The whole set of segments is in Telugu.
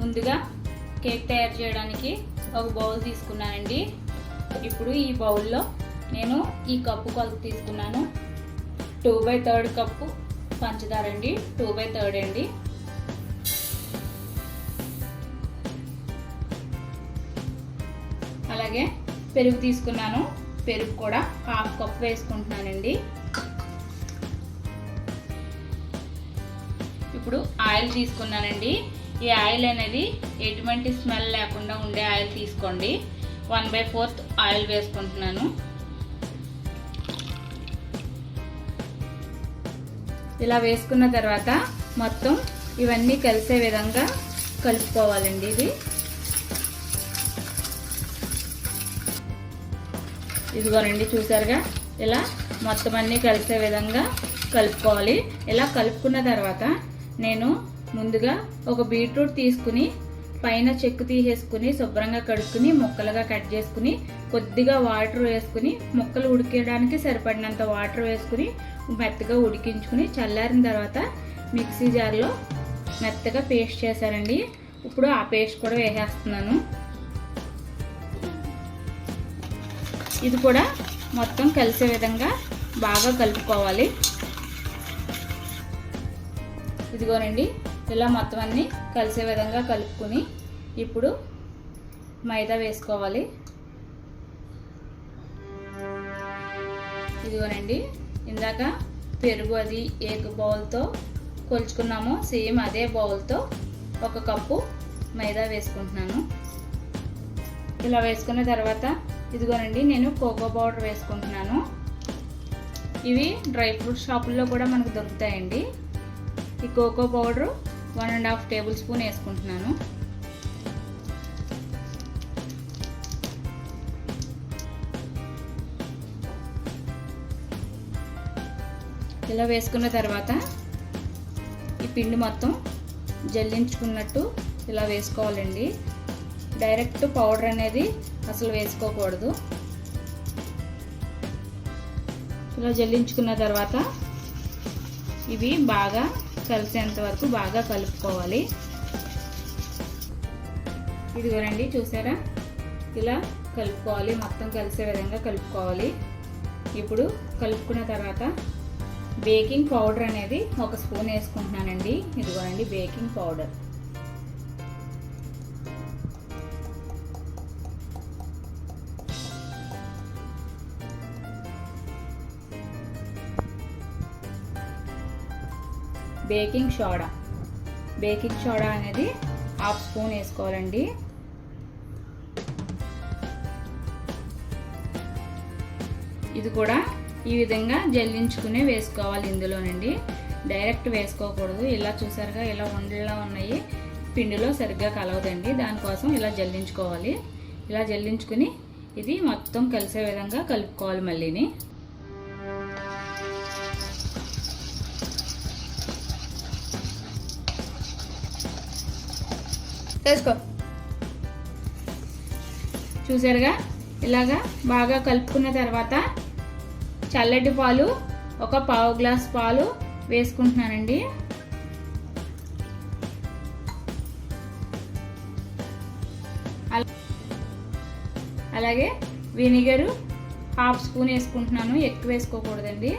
ముందుగా కేక్ తయారు చేయడానికి ఒక బౌల్ తీసుకున్నానండి. ఇప్పుడు ఈ బౌల్లో నేను ఈ కప్పు కొలత తీసుకున్నాను. టూ బై థర్డ్ కప్పు పంచదార అండి. టూ బై థర్డ్ అండి. అలాగే పెరుగు తీసుకున్నాను. పెరుగు కూడా హాఫ్ కప్ వేసుకుంటున్నానండి. ఇప్పుడు ఆయిల్ తీసుకున్నానండి. ఈ ఆయిల్ అనేది ఎటువంటి స్మెల్ లేకుండా ఉండే ఆయిల్ తీసుకోండి. వన్ బై ఫోర్త్ ఆయిల్ వేసుకుంటున్నాను. ఇలా వేసుకున్న తర్వాత మొత్తం ఇవన్నీ కలిసే విధంగా కలుపుకోవాలండి ఇది. ఇదిగోనండి చూసారుగా? ఇలా మొత్తం అన్నీ కలిసే విధంగా కలుపుకోవాలి. ఇలా కలుపుకున్న తర్వాత నేను ముందుగా ఒక బీట్రూట్ తీసుకుని పైన చెక్కు తీసేసుకుని శుభ్రంగా కడుక్కుని ముక్కలుగా కట్ చేసుకుని కొద్దిగా వాటర్ వేసుకుని ముక్కలు ఉడికేయడానికి సరిపడినంత వాటర్ వేసుకుని మెత్తగా ఉడికించుకుని చల్లారిన తర్వాత మిక్సీ జార్లో మెత్తగా పేస్ట్ చేశానండి. ఇప్పుడు ఆ పేస్ట్ కూడా వేసేస్తున్నాను. ఇది కూడా మొత్తం కలిసే విధంగా బాగా కలుపుకోవాలి. ఇదిగోనండి ఇలా మొత్తం అన్నీ కలిసే విధంగా కలుపుకొని ఇప్పుడు మైదా వేసుకోవాలి. ఇదిగోనండి ఇందాక పెరుగు అది ఏ బౌల్తో కొలుచుకున్నామో సేమ్ అదే బౌల్తో ఒక కప్పు మైదా వేసుకుంటున్నాను. ఇలా వేసుకున్న తర్వాత ఇదిగోనండి నేను కోకో పౌడర్ వేసుకుంటున్నాను. ఇవి డ్రై ఫ్రూట్ షాపుల్లో కూడా మనకు దొరుకుతాయండి. ఈ cocoa powder one and half tablespoon వేసుకుంటున్నాను. ఇలా వేసుకున్న తర్వాత ఈ పిండి మొత్తం జల్లించుకున్నట్టు ఇలా వేసుకోవాలండి. డైరెక్ట్ పౌడర్ అనేది అసలు వేసుకోకూడదు. ఇలా జల్లించుకున్న తర్వాత ఇవి బాగా కలిసేంత వరకు బాగా కలుపుకోవాలి. ఇదిగోనండి చూసారా? ఇలా కలుపుకోవాలి మొత్తం కలిసే విధంగా కలుపుకోవాలి. ఇప్పుడు కలుపుకున్న తర్వాత బేకింగ్ పౌడర్ అనేది ఒక స్పూన్ వేసుకుంటున్నానండి. ఇదిగోనండి baking powder. Baking soda. Baking soda అనేది హాఫ్ స్పూన్ వేసుకోవాలండి. ఇది కూడా ఈ విధంగా జల్లించుకునే వేసుకోవాలి ఇందులోనండి. డైరెక్ట్ వేసుకోకూడదు. ఇలా చూసారుగా ఇలా ఉండలా ఉన్నాయి. పిండిలో సరిగ్గా కలవదండి. దానికోసం ఇలా జల్లించుకోవాలి. ఇలా జల్లించుకుని ఇది మొత్తం కలిసే విధంగా కలుపుకోవాలి మళ్ళీని. వేసుకో. చూసారుగా? ఇలాగా బాగా కలుపుకున్న తర్వాత చల్లటి పాలు ఒక పావు గ్లాస్ పాలు వేసుకుంటున్నానండి. అలాగే వినిగర్ హాఫ్ స్పూన్ వేసుకుంటున్నాను ఎక్కువ వేసుకోకూడదండి.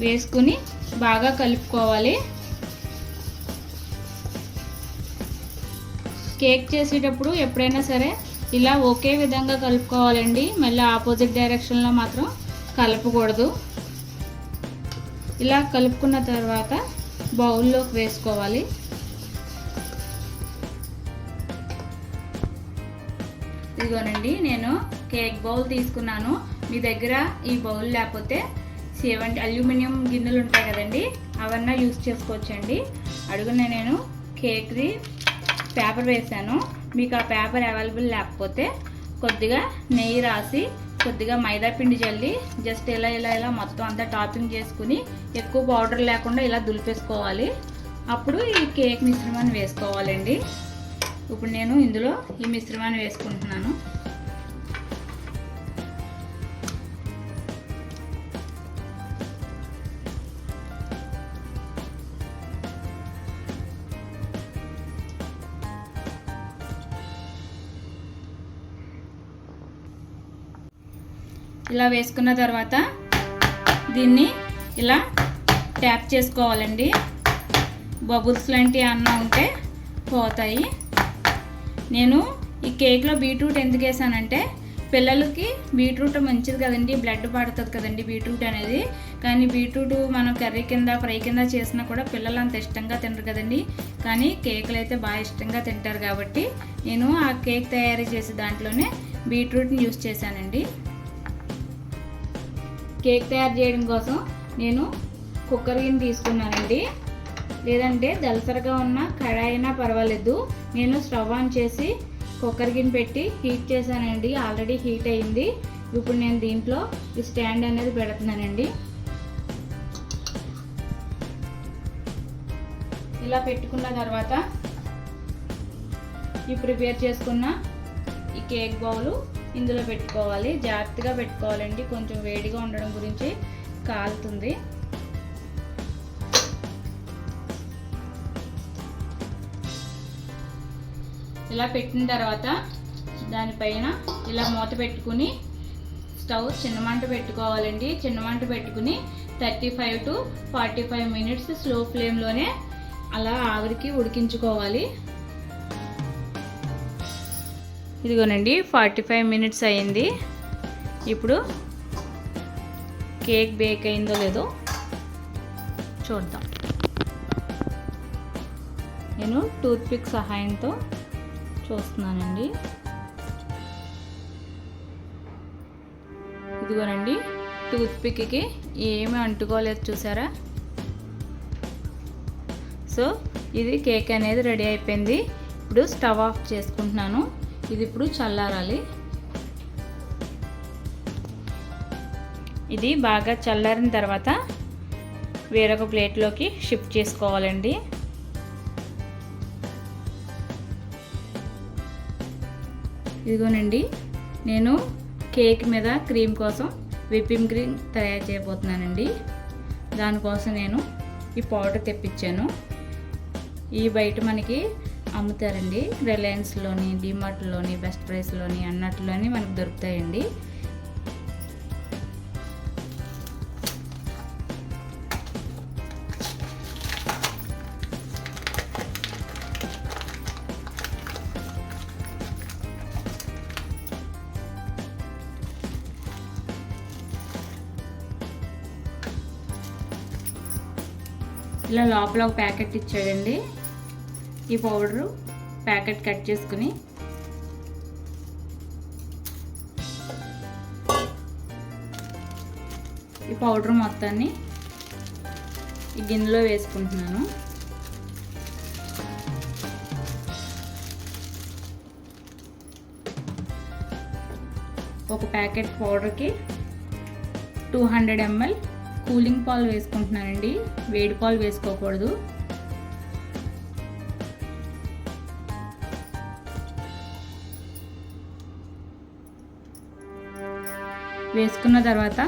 వేసుకుని బాగా కలుపుకోవాలి. కేక్ చేసేటప్పుడు ఎప్పుడైనా సరే ఇలా ఒకే విధంగా కలుపుకోవాలండి. మళ్ళీ ఆపోజిట్ డైరెక్షన్లో మాత్రం కలపకూడదు. ఇలా కలుపుకున్న తర్వాత బౌల్లోకి వేసుకోవాలి. ఇదిగోనండి నేను కేక్ బౌల్ తీసుకున్నాను. మీ దగ్గర ఈ బౌల్ లేకపోతే సేవంటి అల్యూమినియం గిన్నెలు ఉంటాయి కదండి అవన్నీ యూస్ చేసుకోవచ్చండి. అడుగున నేను కేక్ది పేపర్ వేసాను మీకు ఆ పేపర్ అవైలబుల్ లేకపోతే కొద్దిగా నెయ్యి రాసి కొద్దిగా మైదా పిండి చల్లి జస్ట్ ఇలా ఇలా ఇలా మొత్తం అంతా టాపింగ్ చేసుకుని ఎక్కువ పౌడర్ లేకుండా ఇలా దులిపేసుకోవాలి. అప్పుడు ఈ కేక్ మిశ్రమాన్ని వేసుకోవాలండి. ఇప్పుడు నేను ఇందులో ఈ మిశ్రమాన్ని వేసుకుంటున్నాను. ఇలా వేసుకున్న తర్వాత దీన్ని ఇలా ట్యాప్ చేసుకోవాలండి. బబుల్స్ లాంటి అన్న ఉంటే పోతాయి. నేను ఈ కేక్లో బీట్రూట్ ఎందుకు వేసానంటే పిల్లలకి బీట్రూట్ మంచిది కదండి బ్లడ్ పడుతుంది కదండి బీట్రూట్ అనేది. కానీ బీట్రూట్ మనం కర్రీ కింద ఫ్రై కింద చేసినా కూడా పిల్లలు అంత ఇష్టంగా తినరు కదండి. కానీ కేకులు అయితే బాగా ఇష్టంగా తింటారు కాబట్టి నేను ఆ కేక్ తయారు చేసే దాంట్లోనే బీట్రూట్ని యూస్ చేశానండి. కేక్ తయారు చేయడం కోసం నేను కుక్కర్ గిన్నె తీసుకున్నానండి. లేదంటే దలసరగా ఉన్న కడాయి అయినా పర్వాలేదు. నేను స్టవ్ ఆన్ చేసి కుక్కర్ గిన్నె పెట్టి హీట్ చేశానండి. ఆల్రెడీ హీట్ అయింది. ఇప్పుడు నేను దీంట్లో ఈ స్టాండ్ అనేది పెడుతున్నానండి. ఇలా పెట్టుకున్న తర్వాత ఈ ప్రిపేర్ చేసుకున్న ఈ కేక్ బౌలు ఇందులో పెట్టుకోవాలి. జాగ్రత్తగా పెట్టుకోవాలండి. కొంచెం వేడిగా ఉండడం గురించి కాలుతుంది. ఇలా పెట్టిన తర్వాత దానిపైన ఇలా మూత పెట్టుకుని స్టవ్ చిన్న మంట పెట్టుకోవాలండి. చిన్న మంట పెట్టుకుని thirty five to forty five minutes slow ఫ్లేమ్లోనే అలా ఆవిరికి ఉడికించుకోవాలి. ఇదిగోనండి ఫార్టీ ఫైవ్ మినిట్స్ అయింది ఇప్పుడు కేక్ బేక్ అయిందో లేదో చూద్దాం. నేను టూత్పిక్ సహాయంతో చూస్తున్నానండి. ఇదిగోనండి టూత్పిక్కి ఏమీ అంటుకోలేదు చూసారా? సో ఇది కేక్ అనేది రెడీ అయిపోయింది. ఇప్పుడు స్టవ్ ఆఫ్ చేసుకుంటున్నాను. ఇది ఇప్పుడు చల్లారాలి. ఇది బాగా చల్లారిన తర్వాత వేరొక ప్లేట్లోకి షిఫ్ట్ చేసుకోవాలండి. ఇదిగోనండి నేను కేక్ మీద క్రీమ్ కోసం విప్పింగ్ క్రీమ్ తయారు చేయబోతున్నానండి. దానికోసం నేను ఈ పౌడర్ తెప్పించాను. ఈ బయట మనకి అమ్ముతారండి. రిలయన్స్లోని డిమార్ట్లోని బెస్ట్ ప్రైస్లోని అన్నట్లోని మనకు దొరుకుతాయండి. ఇలా లోపల ఒక ప్యాకెట్ ఇచ్చాడండి. ఈ పౌడరు ప్యాకెట్ కట్ చేసుకుని ఈ పౌడర్ మొత్తాన్ని ఈ గిన్నెలో వేసుకుంటున్నాను. ఒక ప్యాకెట్ పౌడర్కి టూ హండ్రెడ్ ఎంఎల్ కూలింగ్ పాలు వేసుకుంటున్నానండి. వేడి పాలు వేసుకోకూడదు. వేసుకున్న తర్వాత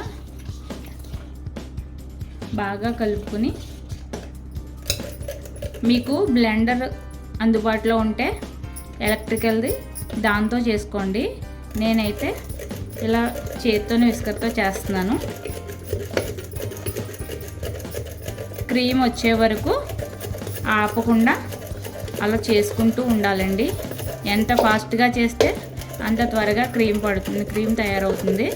బాగా కలుపుకొని మీకు బ్లెండర్ అందుబాటులో ఉంటే ఎలక్ట్రికల్ది దాంతో చేసుకోండి. నేనైతే ఇలా చేత్తోని విస్కర్తో చేస్తున్నాను. క్రీమ్ వచ్చే వరకు ఆపకుండా అలా చేసుకుంటూ ఉండాలండి. ఎంత ఫాస్ట్గా చేస్తే అంత త్వరగా క్రీమ్ పడుతుంది క్రీమ్ తయారవుతుంది.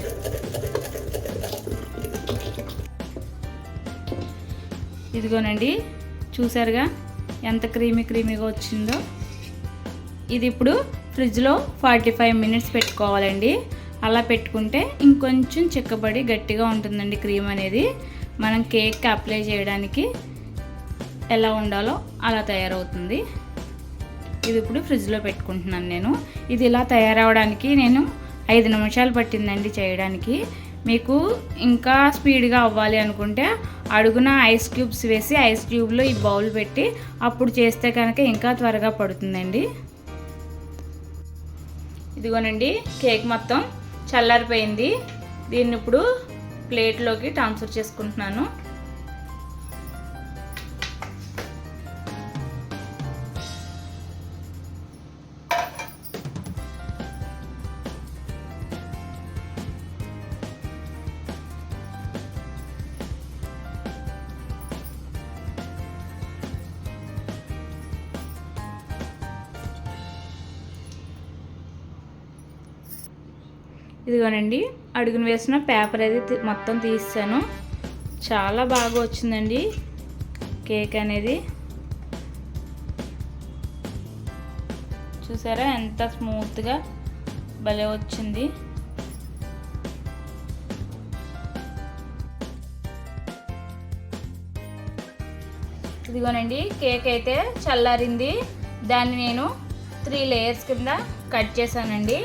ఇదిగోనండి చూసారుగా ఎంత క్రీమీ క్రీమీగా వచ్చిందో. ఇది ఇప్పుడు ఫ్రిడ్జ్లో ఫార్టీ ఫైవ్ మినిట్స్ పెట్టుకోవాలండి. అలా పెట్టుకుంటే ఇంకొంచెం చిక్కబడి గట్టిగా ఉంటుందండి క్రీమ్ అనేది. మనం కేక్ అప్లై చేయడానికి ఎలా ఉండాలో అలా తయారవుతుంది. ఇది ఇప్పుడు ఫ్రిడ్జ్లో పెట్టుకుంటున్నాను నేను. ఇది ఇలా తయారవడానికి నేను ఐదు నిమిషాలు పట్టిందండి చేయడానికి. మీకు ఇంకా స్పీడ్గా అవ్వాలి అనుకుంటే అడుగున ఐస్ క్యూబ్స్ వేసి ఐస్ క్యూబ్లో ఈ బౌల్ పెట్టి అప్పుడు చేస్తే కనుక ఇంకా త్వరగా పడుతుందండి. ఇదిగోనండి కేక్ మొత్తం చల్లారిపోయింది. దీన్ని ఇప్పుడు ప్లేట్లోకి ట్రాన్స్ఫర్ చేసుకుంటున్నాను. ఇదిగోనండి అడుగున వేసిన పేపర్ అయితే మొత్తం తీసాను. చాలా బాగా వచ్చిందండి కేక్ అనేది. చూసారా ఎంత స్మూత్గా భలే వచ్చింది. ఇదిగోనండి కేక్ అయితే చల్లారింది. దాన్ని నేను త్రీ లేయర్స్ కింద కట్ చేశానండి.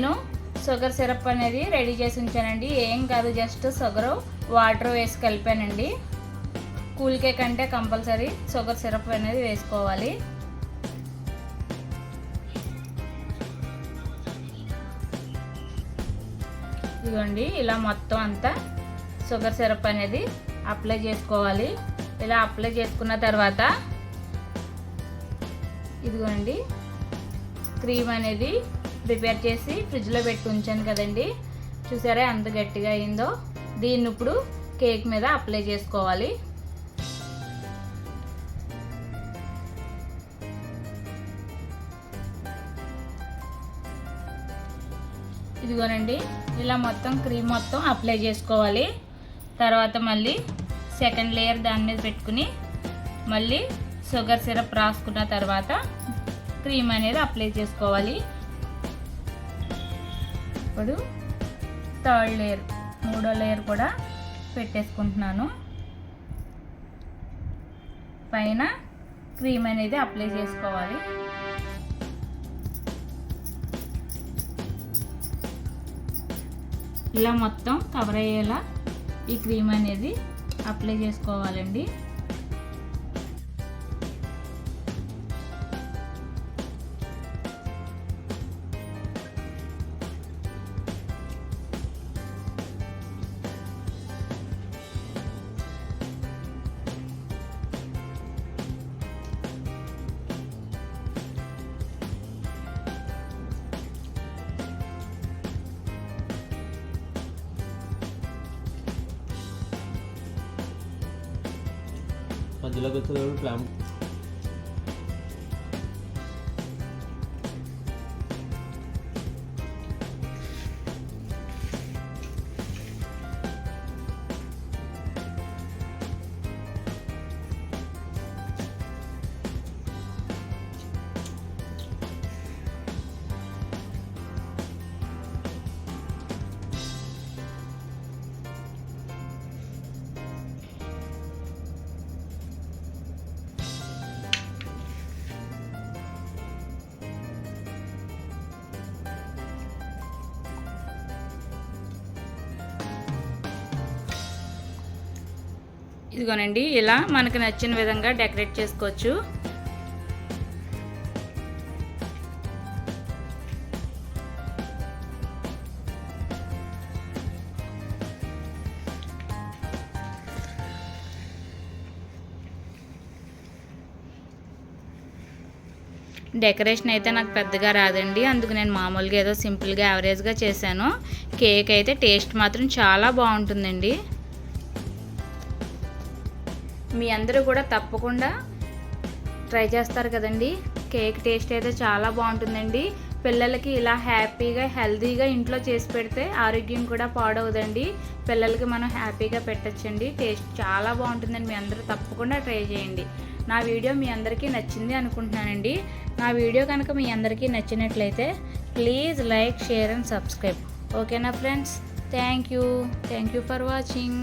నేను షుగర్ సిరప్ అనేది రెడీ చేసి ఉంచానండి. ఏం కాదు జస్ట్ షుగర్ వాటర్ వేసి కలిపానండి. కూల్ కేక్ అంటే కంపల్సరీ షుగర్ సిరప్ అనేది వేసుకోవాలి. ఇదిగోండి ఇలా మొత్తం అంతా షుగర్ సిరప్ అనేది అప్లై చేసుకోవాలి. ఇలా అప్లై చేసుకున్న తర్వాత ఇదిగోండి క్రీమ్ అనేది ప్రిపేర్ చేసి ఫ్రిడ్జ్లో పెట్టి ఉంచాను కదండి. చూసారా ఎంత గట్టిగా అయిందో? దీన్ని ఇప్పుడు కేక్ మీద అప్లై చేసుకోవాలి. ఇదిగోనండి ఇలా మొత్తం క్రీమ్ మొత్తం అప్లై చేసుకోవాలి. తర్వాత మళ్ళీ సెకండ్ లేయర్ దాని మీద పెట్టుకుని మళ్ళీ షుగర్ సిరప్ రాసుకున్న తర్వాత క్రీమ్ అనేది అప్లై చేసుకోవాలి. ఇప్పుడు థర్డ్ లేయర్ మూడో లేయర్ కూడా పెట్టేసుకుంటున్నాను. పైన క్రీమ్ అనేది అప్లై చేసుకోవాలి. ఇలా మొత్తం కవర్ అయ్యేలా ఈ క్రీమ్ అనేది అప్లై చేసుకోవాలండి. మధ్యలోకి వచ్చేటప్పుడు ప్లాన్ ఇదిగోనండి ఇలా మనకు నచ్చిన విధంగా డెకరేట్ చేసుకోవచ్చు. డెకరేషన్ అయితే నాకు పెద్దగా రాదండి అందుకు నేను మామూలుగా ఏదో సింపుల్గా యావరేజ్గా చేశాను. కేక్ అయితే టేస్ట్ మాత్రం చాలా బాగుంటుందండి. మీ అందరూ కూడా తప్పకుండా ట్రై చేస్తారు కదండి. కేక్ టేస్ట్ అయితే చాలా బాగుంటుందండి. పిల్లలకి ఇలా హ్యాపీగా హెల్తీగా ఇంట్లో చేసి పెడితే ఆరోగ్యం కూడా పాడవదండి. పిల్లలకి మనం హ్యాపీగా పెట్టచ్చండి. టేస్ట్ చాలా బాగుంటుందండి. మీ అందరూ తప్పకుండా ట్రై చేయండి. నా వీడియో మీ అందరికీ నచ్చింది అనుకుంటున్నానండి. నా వీడియో కనుక మీ అందరికీ నచ్చినట్లయితే please like share and subscribe. ఓకేనా friends? Thank you. Thank you for watching.